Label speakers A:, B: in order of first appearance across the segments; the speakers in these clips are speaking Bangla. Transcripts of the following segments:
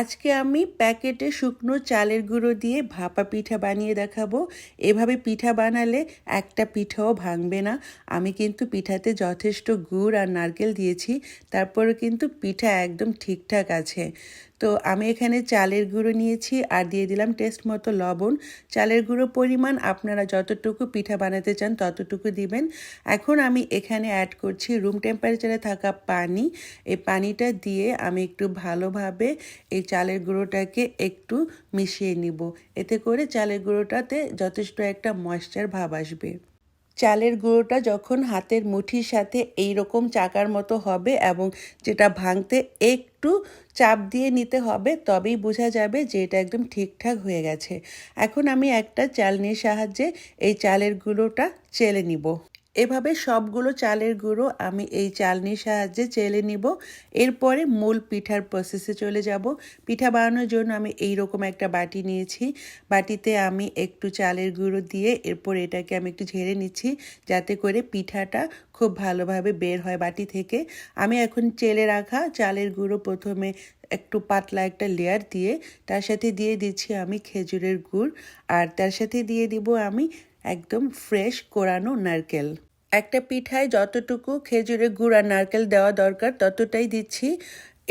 A: আজকে আমি প্যাকেটে শুকনো চালের গুঁড়ো দিয়ে ভাপা পিঠা বানিয়ে দেখাবো। এভাবে পিঠা বানালে একটা পিঠাও ভাঙবে না। আমি কিন্তু পিঠাতে যথেষ্ট গুড় আর নারকেল দিয়েছি তারপরে কিন্তু পিঠা একদম ঠিকঠাক আছে। তো আমি এখানে চালের গুঁড়ো নিয়েছি আর দিয়ে দিলাম টেস্ট মতো লবণ। চালের গুঁড়ো পরিমাণ আপনারা যতটুকু পিঠা বানাতে চান ততটুকু দিবেন। এখন আমি এখানে অ্যাড করছি রুম টেম্পারেচারে থাকা পানি। এই পানিটা দিয়ে আমি একটু ভালোভাবে এই চালের গুঁড়োটাকে একটু মিশিয়ে নিব। এতে করে চালের গুঁড়োটাতে যথেষ্ট একটা ময়েশ্চার ভাব আসবে। চালের গুঁড়োটা যখন হাতের মুঠির সাথে এই রকম চাকার মতো হবে এবং যেটা ভাঙতে একটু চাপ দিয়ে নিতে হবে, তবেই বোঝা যাবে যে এটা একদম ঠিকঠাক হয়ে গেছে। এখন আমি একটা চালনির সাহায্যে এই চালের গুঁড়োটা চেলে নিব। এভাবে সবগুলো চালের গুঁড়ো আমি এই চালনির সাহায্যে চেলে নিব। এরপরে মূল পিঠার প্রসেসে চলে যাব। পিঠা বানানোর জন্য আমি এই রকম একটা বাটি নিয়েছি। বাটিতে আমি একটু চালের গুঁড়ো দিয়ে এরপর এটাকে আমি একটু ঝেড়ে নিচ্ছি যাতে করে পিঠাটা খুব ভালোভাবে বের হয় বাটি থেকে। আমি এখন চেলে রাখা চালের গুঁড়ো প্রথমে একটু পাতলা একটা লেয়ার দিয়ে তার সাথে দিয়ে দিচ্ছি আমি খেজুরের গুড়। আর তার সাথে দিয়ে দিব আমি একদম ফ্রেশ কোরানো নারকেল। একটা পিঠায় যতটুকু খেজুরের গুড় আর নারকেল দেওয়া দরকার ততটাই দিচ্ছি।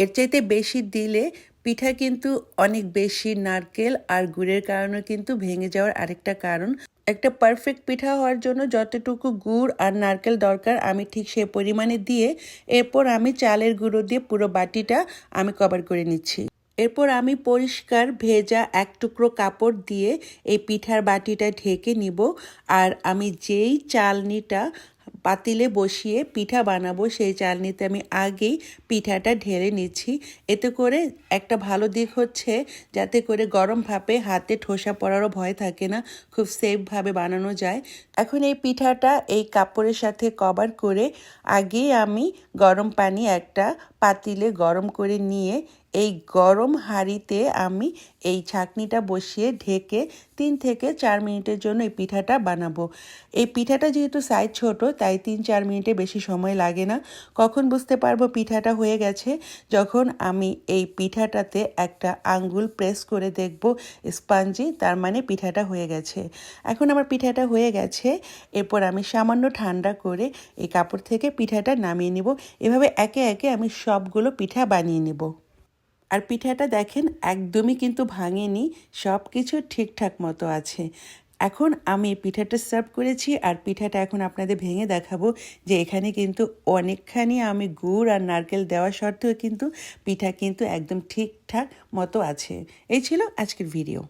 A: এর চাইতে বেশি দিলে পিঠা কিন্তু অনেক বেশি নারকেল আর গুড়ের কারণে কিন্তু ভেঙে যাওয়ার আরেকটা কারণ। একটা পারফেক্ট পিঠা হওয়ার জন্য যতটুকু গুড় আর নারকেল দরকার, আমি ঠিক সে পরিমাণে দিয়ে এরপর আমি চালের গুঁড়ো দিয়ে পুরো বাটিটা আমি কভার করে নিচ্ছি। এরপর আমি পরিষ্কার ভেজা এক টুকরো কাপড় দিয়ে এই পিঠার বাটিটা ঢেকে নিব। আর আমি যেই চালনিটা পাতিলে বসিয়ে পিঠা বানাবো, সেই চালনিতে আমি আগেই পিঠাটা ঢেলে নিচ্ছি। এতে করে একটা ভালো দিক হচ্ছে যাতে করে গরম ভাপে হাতে ঠোসা পড়ারও ভয় থাকে না, খুব সেফভাবে বানানো যায়। এখন এই পিঠাটা এই কাপড়ের সাথে কভার করে আগেই আমি গরম পানি একটা পাতিলে গরম করে নিয়ে এই গরম হাঁড়িতে আমি এই ছাকনিটা বসিয়ে ঢেকে তিন থেকে চার মিনিটের জন্য এই পিঠাটা বানাবো। এই পিঠাটা যেহেতু সাইজ ছোট, তাই তিন চার মিনিটে বেশি সময় লাগে না। কখন বুঝতে পারব পিঠাটা হয়ে গেছে? যখন আমি এই পিঠাটাতে একটা আঙ্গুল প্রেস করে দেখব স্পঞ্জি তার মানে পিঠাটা হয়ে গেছে। এখন আমার পিঠাটা হয়ে গেছে, এরপর আমি সামান্য ঠান্ডা করে এই কাপড় থেকে পিঠাটা নামিয়ে নিব। এভাবে একে একে আমি সবগুলো পিঠা বানিয়ে নিব। আর পিঠাটা দেখেন একদমই কিন্তু ভাঙেনি সব কিছু ঠিকঠাক মতো আছে। এখন আমি পিঠাটা সার্ভ করেছি আর পিঠাটা এখন আপনাদের ভেঙে দেখাবো যে এখানে কিন্তু অনেকখানি আমি গুড় আর নারকেল দেওয়া সত্ত্বেও কিন্তু পিঠা কিন্তু একদম ঠিকঠাক মতো আছে। এই ছিল আজকের ভিডিও